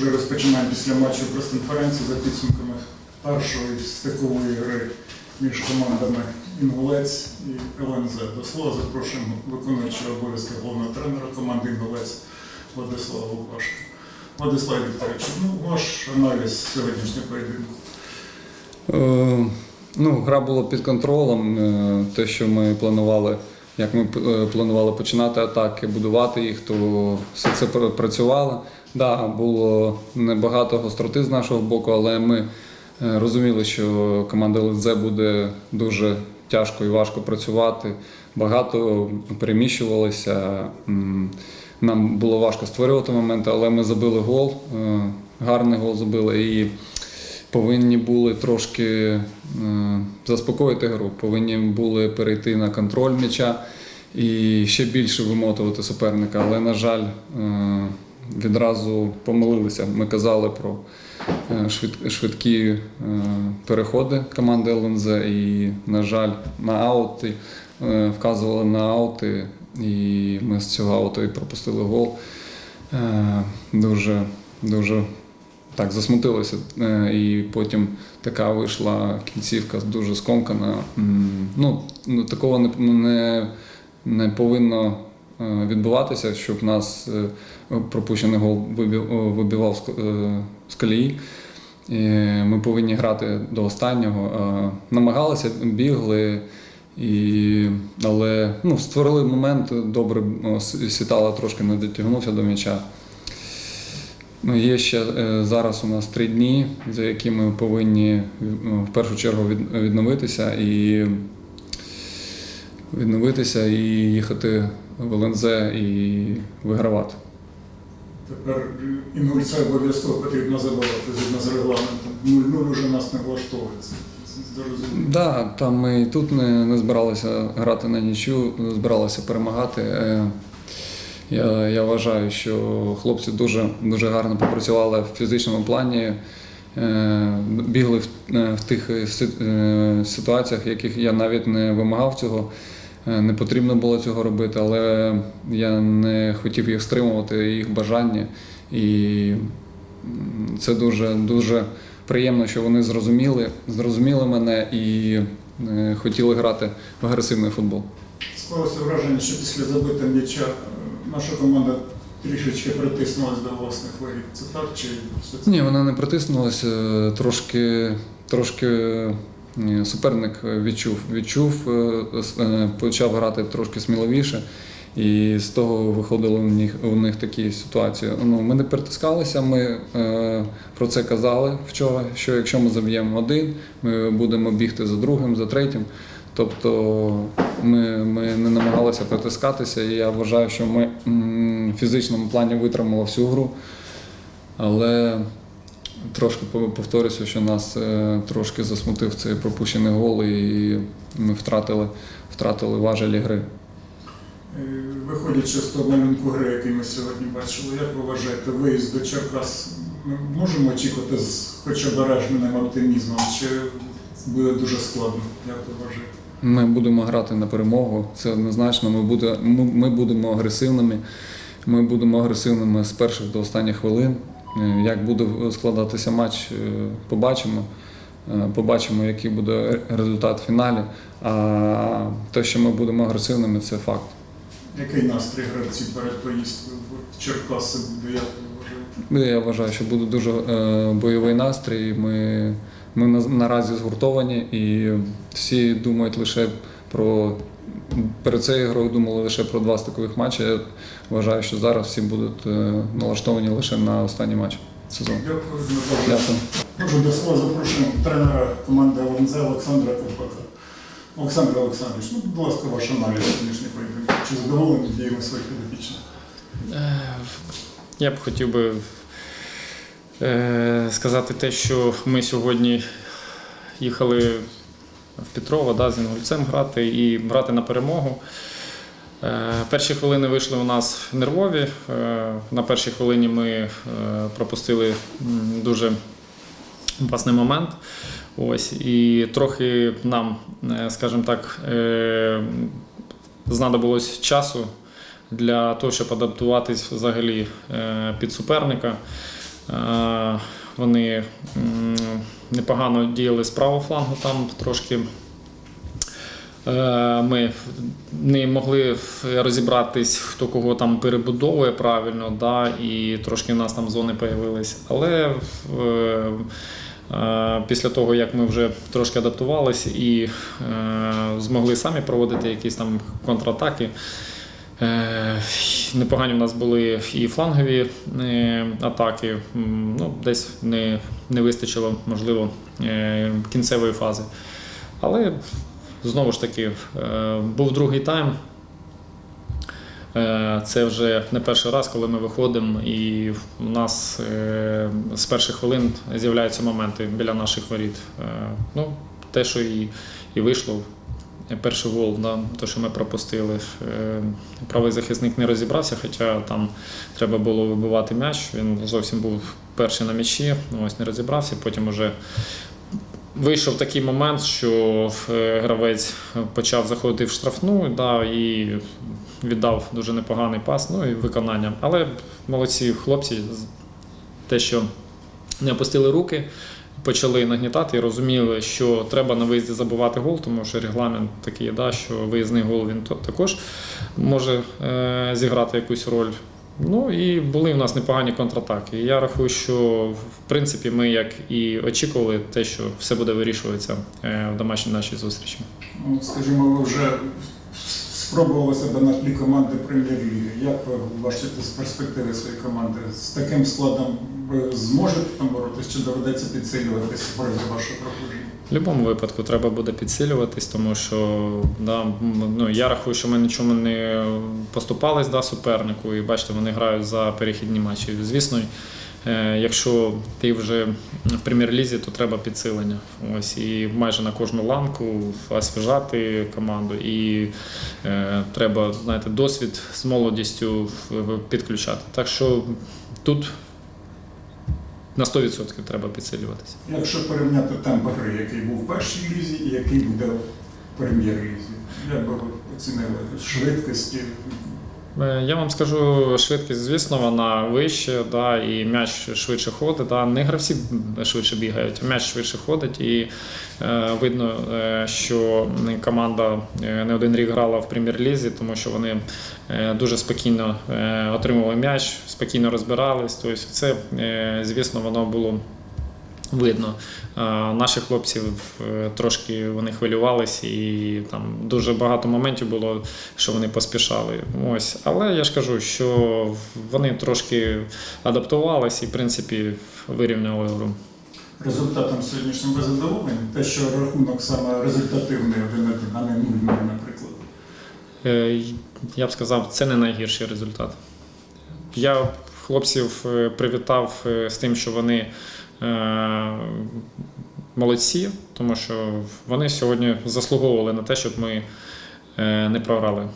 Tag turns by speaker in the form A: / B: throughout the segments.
A: Вже розпочинаємо після матчу прес-конференцію за підсумками першої стикової гри між командами Інгулець і ЛНЗ. До слова запрошуємо виконуючого обов'язки головного тренера команди Інгулець Владислава Лукашка. Владислав Вікторович, ну ваш аналіз сьогоднішнього поєдинку.
B: Е, Ну, гра була під контролем. Е, Те, що ми планували, як ми е, планували починати атаки, будувати їх, то все це пр- працювало. Да, було небагато гостроти з нашого боку, але ми е, розуміли, що команда ЛЗ буде дуже тяжко і важко працювати. Багато переміщувалися. Нам було важко створювати моменти, але ми забили гол. е, Гарний гол забили. І повинні були трошки е, заспокоїти гру, повинні були перейти на контроль м'яча і ще більше вимотувати суперника. Але, на жаль, е, відразу помилилися. Ми казали про е, швидкі переходи команди ЛНЗ, і, на жаль, на аути вказували на аути, і ми з цього ауту і пропустили гол. Дуже, дуже так засмутилися. Е, І потім така вийшла кінцівка дуже скомкана. Ну, ну, такого не, не, не повинно е, відбуватися, щоб нас е, пропущений гол вибивав з колії. Ми повинні грати до останнього. Намагалися, бігли. І, але ну, створили момент, добре Сітала трошки не дотягнувся до м'яча. Ну, є ще е, зараз у нас три дні, за які ми повинні ну, в першу чергу відновитися і відновитися і їхати в ЛНЗ і вигравати.
A: Тепер інгульця обов'язково потрібно забивати згідно з регламентом. 0-0 вже нас не влаштовує. Це це.
B: Да, там ми і тут не, не збиралися грати на нічю, збиралися перемагати. Я, я вважаю, що хлопці дуже, дуже гарно попрацювали в фізичному плані, е, бігли в, е, в тих е, си- ситуаціях, яких я навіть не вимагав цього. Не потрібно було цього робити, але я не хотів їх стримувати, їх бажання. І це дуже, дуже приємно, що вони зрозуміли, зрозуміли мене і хотіли грати в агресивний футбол.
A: Склалося враження, що після забиття м'яча наша команда трішечки притиснулась до власних воріт. Це так чи що це?
B: Ні, вона не притиснулася, е, трошки, трошки суперник відчув. Відчув, е, е, почав грати трошки сміливіше. І з того виходили у них, у них такі ситуації. Ну, ми не притискалися, ми е, про це казали вчора, що якщо ми заб'ємо один, ми будемо бігти за другим, за третім. Тобто ми, ми не намагалися притискатися, і я вважаю, що ми в фізичному плані витримали всю гру. Але трошки пов- повторюся, що нас е, трошки засмутив цей пропущений гол, і ми втратили, втратили важелі гри.
A: Е, Виходячи з того малюнку гри, який ми сьогодні бачили, як ви вважаєте, виїзд до Черкас ми можемо очікувати з хоча б обережним оптимізмом, чи буде дуже складно? Як ви вважаєте?
B: Ми будемо грати на перемогу. Це однозначно. Ми, буде, ми, ми будемо агресивними. Ми будемо агресивними з перших до останніх хвилин. Е, Як буде складатися матч, е, побачимо. Е, Побачимо, який буде результат в фіналі. А те, що ми будемо агресивними, це факт.
A: Який настрій гравців перед поїздкою в Черкаси буде, як ви вважаєте?
B: Я вважаю, що буде дуже бойовий настрій. Ми, ми наразі згуртовані і всі думають лише про. Перед цією грою думали лише про два стикових матчі. Я вважаю, що зараз всі будуть е, налаштовані лише на останній матч сезону.
A: Дякую,
B: Дякую.
A: До слова запрошуємо тренера команди ЛНЗ Олександра Ковпака. Олександр Олександрович, ну, будь ласка, ваш аналіз сьогоднішньої поєдинку. Чи задоволені діями своїх підопічних?
C: Е, Я б хотів би сказати те, що ми сьогодні їхали в Петрова да, з Інгульцем грати і брати на перемогу. Е, Перші хвилини вийшли у нас нервові. Е, На першій хвилині ми е, пропустили дуже опасний момент. Ось, і трохи нам, е, скажімо так, е, знадобилось часу для того, щоб адаптуватись взагалі е, під суперника. Е, Вони непогано діяли з правого флангу, там трошки е, ми не могли розібратись, хто кого там перебудовує правильно, да, і трошки в нас там зони появились. Але е, після того, як ми вже трошки адаптувалися і змогли самі проводити якісь там контратаки. Е, Непогані в нас були і флангові е, атаки. Ну, десь не, не вистачило, можливо, е, кінцевої фази. Але знову ж таки, був другий тайм. Це вже не перший раз, коли ми виходимо, і у нас з перших хвилин з'являються моменти біля наших воріт. Ну, те, що і, і вийшло, перший гол, да, те, що ми пропустили. Е, Правий захисник не розібрався, хоча там треба було вибивати м'яч. Він зовсім був перший на м'ячі, ось не розібрався. Потім уже вийшов такий момент, що е, гравець почав заходити в штрафну да, і віддав дуже непоганий пас, ну і виконання. Але молодці хлопці, те, що не опустили руки, почали нагнітати і розуміли, що треба на виїзді забивати гол, тому що регламент такий, да, що виїзний гол він також може е, зіграти якусь роль. Ну і були в нас непогані контратаки. Я рахую, що в принципі ми як і очікували, те, що все буде вирішуватися е, в домашній нашій зустрічі.
A: Ну, скажімо, ви вже спробували себе на тлі команди прем'єр-ліги. Як ви бачите з перспективи своєї команди? З таким складом ви зможете там боротися чи доведеться підсилюватися в вашого проходження?
C: В будь-якому випадку треба буде підсилюватись, тому що да, ну, я рахую, що ми нічому не поступались да, супернику, і бачите, вони грають за перехідні матчі. Звісно, якщо ти вже в прем'єр-лізі, то треба підсилення. Ось і майже на кожну ланку освіжати команду, і е, треба знаєте, досвід з молодістю підключати. Так що тут на 100% треба підсилюватися.
A: Якщо порівняти темп гри, який був в першій лізі і який буде в прем'єр-лізі, як би ви оцінили швидкості?
C: Е, Я вам скажу, швидкість, звісно, вона вища, да, і м'яч швидше ходить. Да. Не гравці швидше бігають, а м'яч швидше ходить. І е, видно, е, що команда е, не один рік грала в прем'єр-лізі, тому що вони дуже спокійно отримували м'яч, спокійно розбирались. Тобто, це, звісно, воно було. Видно, А, наші хлопці е, трошки вони хвилювалися, і там дуже багато моментів було, що вони поспішали. Ось, але я ж кажу, що вони трошки адаптувалися і, в принципі, вирівняли гру.
A: Результатом сьогоднішнім ви задоволені? Те, що рахунок саме результативний 1-1, а не 0-0, наприклад.
C: Е, Я б сказав, це не найгірший результат. Я хлопців е, привітав е, з тим, що вони е, молодці, тому що вони сьогодні заслуговували на те, щоб ми е, не програли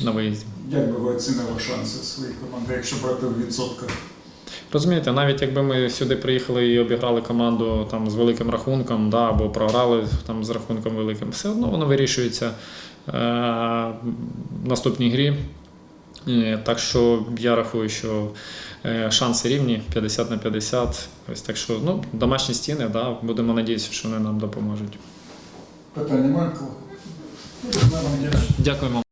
C: на виїзді.
A: Як би ви оцінили шанси своєї команди, якщо брати в відсотках?
C: Розумієте, навіть якби ми сюди приїхали і обіграли команду там з великим рахунком, да, або програли там з рахунком великим, все одно воно вирішується е, в наступній грі. Е, Так що я рахую, що е, шанси рівні 50 на 50. Ось так що ну, домашні стіни, да, будемо надіятися, що вони нам допоможуть.
A: Питання Марко.
C: Дякуємо.